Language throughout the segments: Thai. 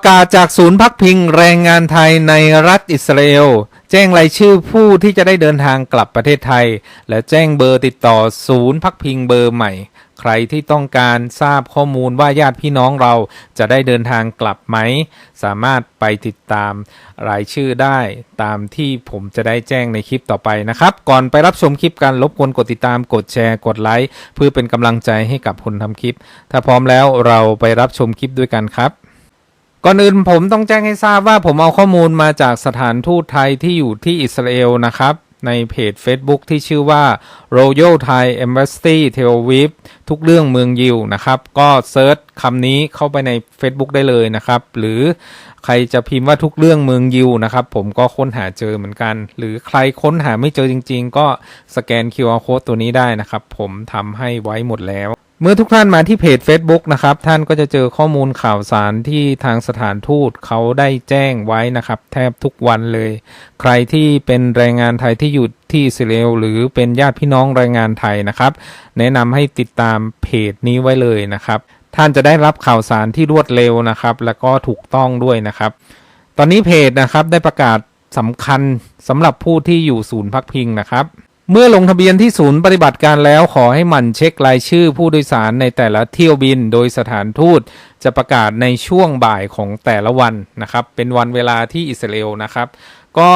ประกาศจากศูนย์พักพิงแรงงานไทยในรัฐอิสราเอล แจ้งรายชื่อผู้ที่จะได้เดินทางกลับประเทศไทย และแจ้งเบอร์ติดต่อศูนย์พักพิงเบอร์ใหม่ ใครที่ต้องการทราบข้อมูลว่าญาติพี่น้องเราจะได้เดินทางกลับไหม สามารถไปติดตามรายชื่อได้ตามที่ผมจะได้แจ้งในคลิปต่อไปนะครับ ก่อนไปรับชมคลิปกันรบกวนกดติดตามกดแชร์กดไลค์เพื่อเป็นกำลังใจให้กับคนทำคลิป ถ้าพร้อมแล้วเราไปรับชมคลิปด้วยกันครับ ก่อนอื่นผมต้องแจ้งให้ทราบว่าผมเอาข้อมูลมาจากสถานทูตไทยที่อยู่ที่อิสราเอลนะครับ ในเพจ Facebook ที่ชื่อว่า Royal Thai Embassy Tel Aviv ทุกเรื่องเมืองยิวนะครับ ก็เซิร์ชคำนี้เข้าไปใน Facebook ได้เลยนะครับ หรือใครจะพิมพ์ว่าทุกเรื่องเมืองยิวนะครับ ผมก็ค้นหาเจอเหมือนกัน หรือใครค้นหาไม่เจอจริง ๆ ก็สแกน QR Code ตัวนี้ได้นะครับ ผมทำให้ไว้หมดแล้ว เมื่อทุกท่านมาที่เพจ Facebook นะครับ ท่านก็จะเจอข้อมูลข่าวสารที่ทางสถานทูตเขาได้แจ้งไว้นะครับ แทบทุกวันเลย ใครที่เป็นแรงงานไทยที่อยู่ที่อิสราเอลหรือเป็นญาติพี่น้องแรงงานไทยนะครับ แนะนำให้ติดตามเพจนี้ไว้เลยนะครับ ท่านจะได้รับข่าวสารที่รวดเร็วนะครับ แล้วก็ถูกต้องด้วยนะครับ ตอนนี้เพจนะครับได้ประกาศสำคัญสำหรับผู้ที่อยู่ศูนย์พักพิงนะครับ เมื่อลงทะเบียนที่ศูนย์ปฏิบัติการแล้วขอให้หมั่นเช็ครายชื่อผู้โดยสารในแต่ละเที่ยวบิน โดยสถานทูตจะประกาศในช่วงบ่ายของแต่ละวันนะครับ เป็นวันเวลาที่อิสราเอลนะครับ ก็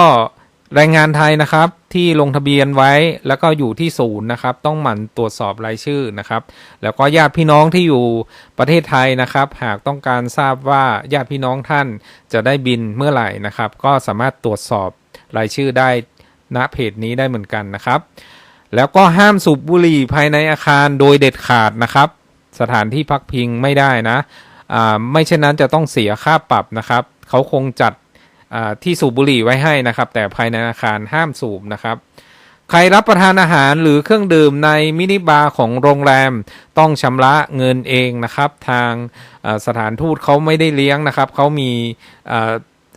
แรงงานไทยนะครับที่ลงทะเบียนไว้แล้วก็อยู่ที่ศูนย์นะครับ ต้องหมั่นตรวจสอบรายชื่อนะครับ แล้วก็ญาติพี่น้องที่อยู่ประเทศไทยนะครับ หากต้องการทราบว่าญาติพี่น้องท่านจะได้บินเมื่อไหร่นะครับ ก็สามารถตรวจสอบรายชื่อได้ ณเพจนี้ได้เหมือนกันนะครับ แล้วก็ห้ามสูบบุหรี่ภายในอาคารโดยเด็ดขาดนะครับ สถานที่พักพิงไม่ได้นะอ่าไม่เช่นนั้นจะต้องเสียค่าปรับนะครับ เขาคงจัดอ่าที่สูบบุหรี่ไว้ให้นะครับ แต่ภายในอาคารห้ามสูบนะครับใครรับประทานอาหารหรือเครื่องดื่มในมินิบาร์ของโรงแรมต้องชำระเงินเองนะครับ ทางอ่อสถานทูตเขาไม่ได้เลี้ยงนะครับ เขามีเ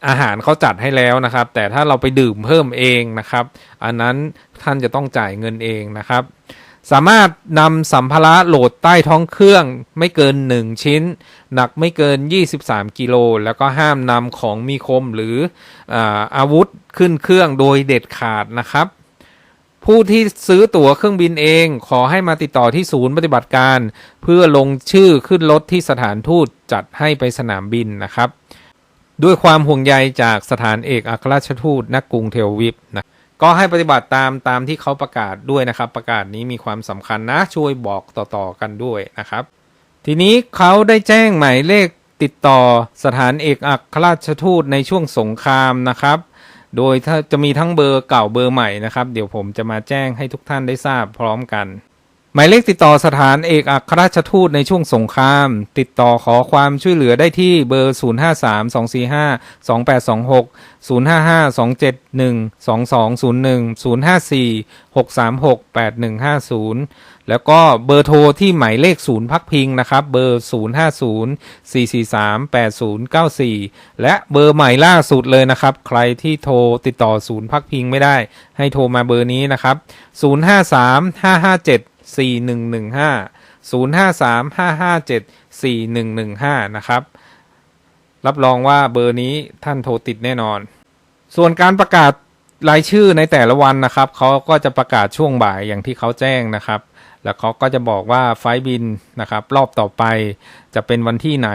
อาหารเขาจัดให้แล้วนะครับ แต่ถ้าเราไปดื่มเพิ่มเองนะครับ อันนั้นท่านจะต้องจ่ายเงินเองนะครับ สามารถนำสัมภาระโหลดใต้ท้องเครื่องไม่เกิน 1 ชิ้น หนักไม่เกิน 23 กิโล แล้วก็ห้ามนำของมีคมหรืออาอาวุธขึ้นเครื่องโดยเด็ดขาดนะครับผู้ที่ซื้อตั๋วเครื่องบินเองขอให้มาติดต่อที่ศูนย์ปฏิบัติการ เพื่อลงชื่อขึ้นรถที่สถานทูตจัดให้ไปสนามบินนะครับ ด้วยความห่วงใยจากสถานเอกอัครราชทูตณกรุงเทลวิฟนะก็ให้ปฏิบัติตามตามที่เขาประกาศด้วยนะครับ ประกาศนี้มีความสำคัญนะช่วยบอกต่อๆกันด้วยนะครับ ทีนี้เขาได้แจ้งหมายเลขติดต่อสถานเอกอัครราชทูตในช่วงสงครามนะครับ โดยจะมีทั้งเบอร์เก่าเบอร์ใหม่นะครับ เดี๋ยวผมจะมาแจ้งให้ทุกท่านได้ทราบพร้อมกัน หมายเลขติดต่อสถานเอกอัครราชทูตในช่วงสงคราม ติดต่อขอความช่วยเหลือได้ที่เบอร์ 053 245 2826 055 271 2201 054 636 8150 แล้วก็เบอร์โทรที่หมายเลขศูนย์พักพิงนะครับ เบอร์ 050 443 8094 และเบอร์ใหม่ล่าสุดเลยนะครับ ใครที่โทรติดต่อศูนย์พักพิงไม่ได้ ให้โทรมาเบอร์นี้นะครับ 053 557 4115 053 557 4115 นะครับ รับรองว่าเบอร์นี้ท่านโทรติดแน่นอน ส่วนการประกาศรายชื่อในแต่ละวันนะครับเขาก็จะประกาศช่วงบ่ายอย่างที่เขาแจ้งนะครับ แล้วเขาก็จะบอกว่าไฟบินนะครับ รอบต่อไปจะเป็นวันที่ไหน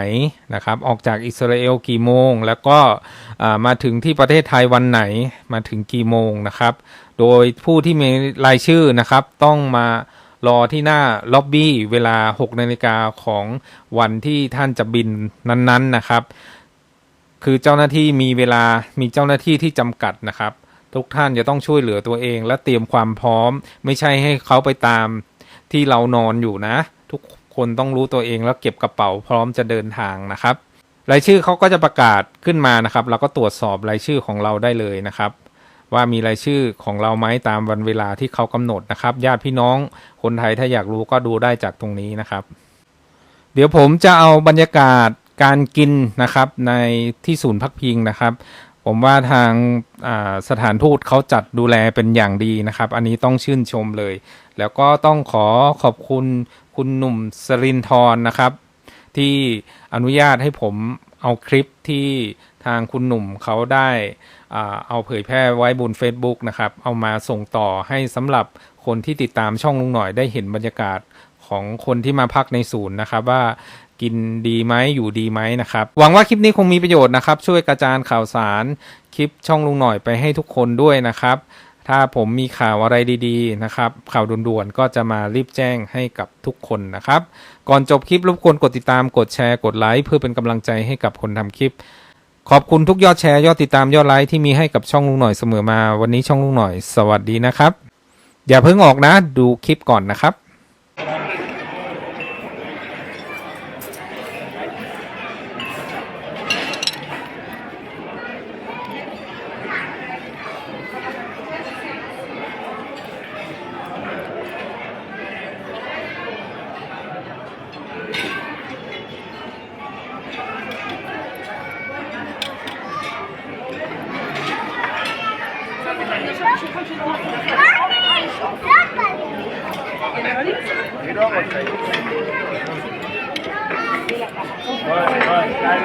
นะครับ ออกจากอิสราเอลกี่โมง แล้วก็มาถึงที่ประเทศไทยวันไหนมาถึงกี่โมงนะครับ โดยผู้ที่มีรายชื่อนะครับต้องมา รอที่หน้าล็อบบี้เวลา 6 นาฬิกาของวันที่ท่านจะบินนั้นๆนะครับ คือเจ้าหน้าที่มีเวลามีเจ้าหน้าที่ที่จำกัดนะครับ ทุกท่านจะต้องช่วยเหลือตัวเอง และเตรียมความพร้อม ไม่ใช่ให้เขาไปตามที่เรานอนอยู่นะ ทุกคนต้องรู้ตัวเองแล้วเก็บกระเป๋าพร้อมจะเดินทางนะครับรายชื่อเขาก็จะประกาศขึ้นมานะครับ เราก็ตรวจสอบรายชื่อของเราได้เลยนะครับ ว่ามีรายชื่อของเราไหมตามวันเวลาที่เขากำหนดนะครับ ญาติพี่น้องคนไทยถ้าอยากรู้ก็ดูได้จากตรงนี้นะครับ เดี๋ยวผมจะเอาบรรยากาศการกินนะครับในที่ศูนย์พักพิงนะครับ ผมว่าทางาสถานทูตเขาจัดดูแลเป็นอย่างดีนะครับ อันนี้ต้องชื่นชมเลย แล้วก็ต้องขอขอบคุณคุณหนุ่มสรินทร์นะครับ ที่อนุญาตให้ผมเอาคลิปที่ ทางคุณหนุ่มเขาได้เอาเผยแพร่ไว้บน Facebook นะครับ เอามาส่งต่อให้สำหรับคนที่ติดตามช่องลุงหน่อยได้เห็นบรรยากาศของคนที่มาพักในศูนย์นะครับว่ากินดีไหมอยู่ดีไหมนะครับ หวังว่าคลิปนี้คงมีประโยชน์นะครับ ช่วยกระจายข่าวสารคลิปช่องลุงหน่อยไปให้ทุกคนด้วยนะครับ ถ้าผมมีข่าวอะไรดีๆนะครับ ข่าวด่วนๆก็จะมารีบแจ้งให้กับทุกคนนะครับ ก่อนจบคลิปรบกวนกดติดตามกดแชร์กดไลค์เพื่อเป็นกำลังใจให้กับคนทำคลิป ขอบคุณทุกยอดแชร์ยอดติดตามยอดไลค์ที่มีให้กับช่องลุงหน่อยเสมอมา วันนี้ช่องลุงหน่อย สวัสดีนะครับ อย่าเพิ่งออกนะ ดูคลิปก่อนนะครับ Bye, bye,